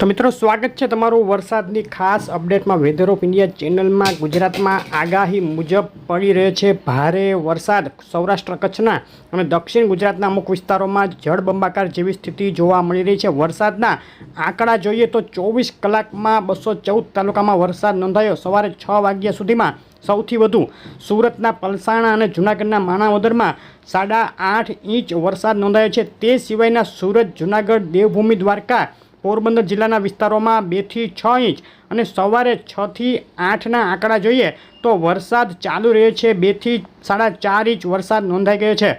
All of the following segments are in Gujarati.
તો મિત્રો, સ્વાગત છે તમારું વરસાદની ખાસ અપડેટમાં વેધર ઓફ ઇન્ડિયા ચેનલમાં. ગુજરાતમાં આગાહી મુજબ પડી રહ્યો છે ભારે વરસાદ સૌરાષ્ટ્ર કચ્છના અને દક્ષિણ ગુજરાતના અમુક વિસ્તારોમાં જળબંબાકાર જેવી સ્થિતિ જોવા મળી રહી છે. વરસાદના આંકડા જોઈએ તો ચોવીસ કલાકમાં બસો ચૌદ તાલુકામાં વરસાદ નોંધાયો. સવારે છ વાગ્યા સુધીમાં સૌથી વધુ સુરતના પલસાણા અને જૂનાગઢના માણાવદરમાં સાડા આઠ ઇંચ વરસાદ નોંધાયો છે. તે સિવાયના સુરત, જૂનાગઢ, દેવભૂમિ, દ્વારકા પોરબંદર જિલ્લાના વિસ્તારોમાં બેથી છ ઇંચ અને સવારે છથી આઠના આંકડા જોઈએ તો વરસાદ ચાલુ રહ્યો છે. બેથી સાડા ચાર ઇંચ વરસાદ નોંધાઈ ગયો છે.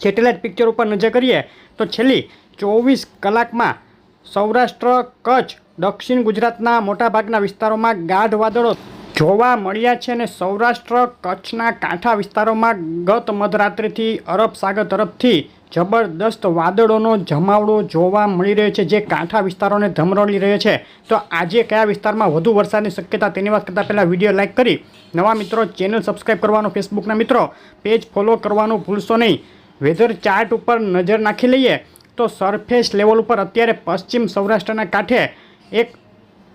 સેટેલાઇટ પિક્ચર ઉપર નજર કરીએ તો છેલ્લી ચોવીસ કલાકમાં સૌરાષ્ટ્ર, કચ્છ, દક્ષિણ ગુજરાતના મોટાભાગના વિસ્તારોમાં ગાઢ વાદળો જોવા મળ્યા છે અને સૌરાષ્ટ્ર, કચ્છના કાંઠા વિસ્તારોમાં ગત મધરાત્રિથી અરબ સાગર તરફથી જબરદસ્ત વાદળોનો જમાવડો જોવા મળી રહ્યો છે, જે કાંઠા વિસ્તારોને ધમરોળી રહ્યો છે. તો આજે કયા વિસ્તારમાં વધુ વરસાદની શક્યતા તેની વાત કરતાં પહેલાં વીડિયો લાઇક કરી, નવા મિત્રો ચેનલ સબસ્ક્રાઈબ કરવાનું, ફેસબુકના મિત્રો પેજ ફોલો કરવાનું ભૂલશો નહીં. વેધર ચાર્ટ ઉપર નજર નાખી લઈએ તો સરફેસ લેવલ ઉપર અત્યારે પશ્ચિમ સૌરાષ્ટ્રના કાંઠે એક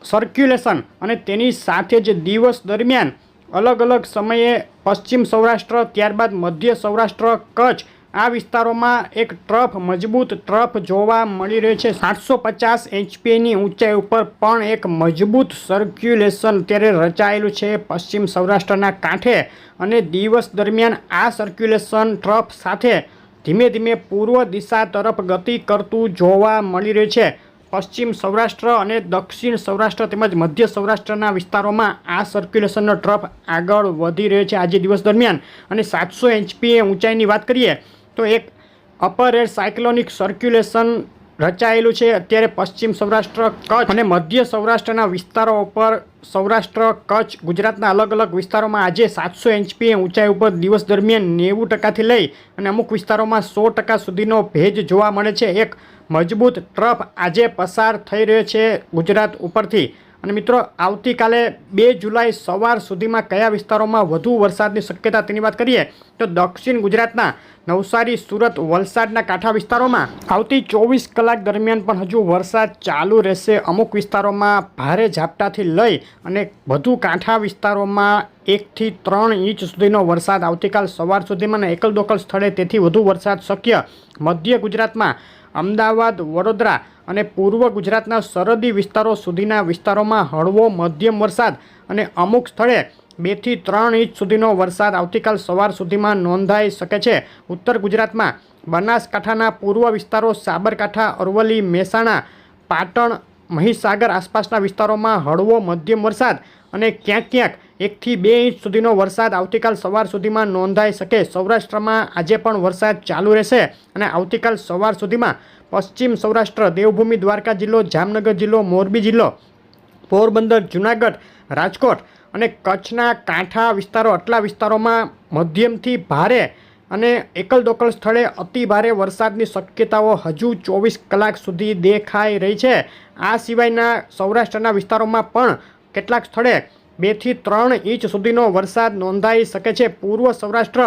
સર્ક્યુલેશન અને તેની સાથે જ દિવસ દરમિયાન અલગ અલગ સમયે પશ્ચિમ સૌરાષ્ટ્ર, ત્યારબાદ મધ્ય સૌરાષ્ટ્ર, કચ્છ આ વિસ્તારોમાં એક ટ્રફ, મજબૂત ટ્રફ જોવા મળી રહ્યો છે. સાતસો પચાસ એચપીની ઊંચાઈ ઉપર પણ એક મજબૂત સર્ક્યુલેશન અત્યારે રચાયેલું છે પશ્ચિમ સૌરાષ્ટ્રના કાંઠે અને દિવસ દરમિયાન આ સર્ક્યુલેશન ટ્રફ સાથે ધીમે ધીમે પૂર્વ દિશા તરફ ગતિ કરતું જોવા મળી રહ્યું છે. પશ્ચિમ સૌરાષ્ટ્ર અને દક્ષિણ સૌરાષ્ટ્ર તેમજ મધ્ય સૌરાષ્ટ્રના વિસ્તારોમાં આ સર્ક્યુલેશનનો ટ્રફ આગળ વધી રહ્યો છે આજે દિવસ દરમિયાન. અને સાતસો એચપીએ ઊંચાઈની વાત કરીએ તો એક અપર એર સાયક્લોનિક સર્ક્યુલેશન રચાયેલું છે. અત્યારે પશ્ચિમ સૌરાષ્ટ્ર, કચ્છ અને મધ્ય સૌરાષ્ટ્રના વિસ્તારો ઉપર સૌરાષ્ટ્ર, કચ્છ, ગુજરાતના અલગ અલગ વિસ્તારોમાં આજે સાતસો એચપીએ ઊંચાઈ ઉપર દિવસ દરમિયાન નેવું ટકાથી લઈ અને અમુક વિસ્તારોમાં સો ટકા સુધીનો ભેજ જોવા મળે છે. એક મજબૂત ટ્રફ આજે પસાર થઈ રહ્યો છે ગુજરાત ઉપરથી. અને મિત્રો, આવતીકાલે બે જુલાઈ સવાર સુધીમાં કયા વિસ્તારોમાં વધુ વરસાદની શક્યતા તેની વાત કરીએ, તો દક્ષિણ ગુજરાતના નવસારી, સુરત, વલસાડના કાંઠા વિસ્તારોમાં આવતી ચોવીસ કલાક દરમિયાન પણ હજુ વરસાદ ચાલુ રહેશે. અમુક વિસ્તારોમાં ભારે ઝાપટાથી લઈ અને વધુ કાંઠા વિસ્તારોમાં એકથી ત્રણ ઇંચ સુધીનો વરસાદ આવતીકાલ સવાર સુધીમાં એકલ દોકલ સ્થળે તેથી વધુ વરસાદ શક્ય. મધ્ય ગુજરાતમાં અમદાવાદ, વડોદરા અને પૂર્વ ગુજરાતના સરહદી વિસ્તારો સુધીના વિસ્તારોમાં હળવો મધ્યમ વરસાદ અને અમુક સ્થળે બેથી ત્રણ ઇંચ સુધીનો વરસાદ આવતીકાલ સવાર સુધીમાં નોંધાઈ શકે છે. ઉત્તર ગુજરાતમાં બનાસકાંઠાના પૂર્વ વિસ્તારો સાબરકાંઠા, અરવલ્લી, મહેસાણા, પાટણ મહીસાગર આસપાસના વિસ્તારોમાં હળવો મધ્યમ વરસાદ અને ક્યાંક ક્યાંક એકથી બે ઇંચ સુધીનો વરસાદ આવતીકાલ સવાર સુધીમાં નોંધાઈ શકે. સૌરાષ્ટ્રમાં આજે પણ વરસાદ ચાલુ રહેશે અને આવતીકાલ સવાર સુધીમાં પશ્ચિમ સૌરાષ્ટ્ર, દેવભૂમિ, દ્વારકા જિલ્લો, જામનગર જિલ્લો, મોરબી જિલ્લો, પોરબંદર, જુનાગઢ, રાજકોટ અને કચ્છના કાંઠા વિસ્તારો, આટલા વિસ્તારોમાં મધ્યમથી ભારે અને એકલ દોકલ સ્થળે અતિ ભારે વરસાદની શક્યતાઓ હજુ ચોવીસ કલાક સુધી દેખાઈ રહી છે. આ સિવાયના સૌરાષ્ટ્રના વિસ્તારોમાં પણ કેટલાક સ્થળે બેથી ત્રણ ઇંચ સુધીનો વરસાદ નોંધાઈ શકે છે. પૂર્વ સૌરાષ્ટ્ર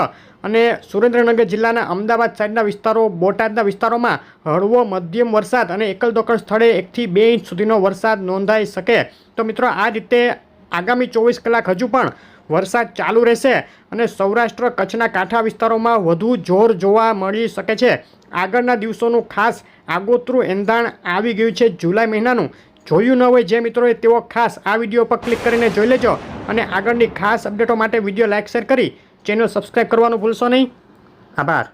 અને સુરેન્દ્રનગર જિલ્લાના અમદાવાદ સાઈડના વિસ્તારો, બોટાદના વિસ્તારોમાં હળવો મધ્યમ વરસાદ અને એકલ દોકલ સ્થળે એકથી બે ઇંચ સુધીનો વરસાદ નોંધાઈ શકે. તો મિત્રો, આ રીતે આગામી ચોવીસ કલાક હજુ પણ વરસાદ ચાલુ રહેશે અને સૌરાષ્ટ્ર કચ્છના કાંઠા વિસ્તારોમાં વધુ જોર જોવા મળી શકે છે. આગળના દિવસોનું ખાસ આગોતરું એંધાણ આવી ગયું છે જુલાઈ મહિનાનું. જોયું ન હોય જે મિત્રોએ તેઓ ખાસ આ વીડિયો પર ક્લિક કરીને જોઈ લેજો અને આગળની ખાસ અપડેટો માટે વીડિયો લાઇક, શેર કરી ચેનલ સબસ્ક્રાઈબ કરવાનું ભૂલશો નહીં. આભાર.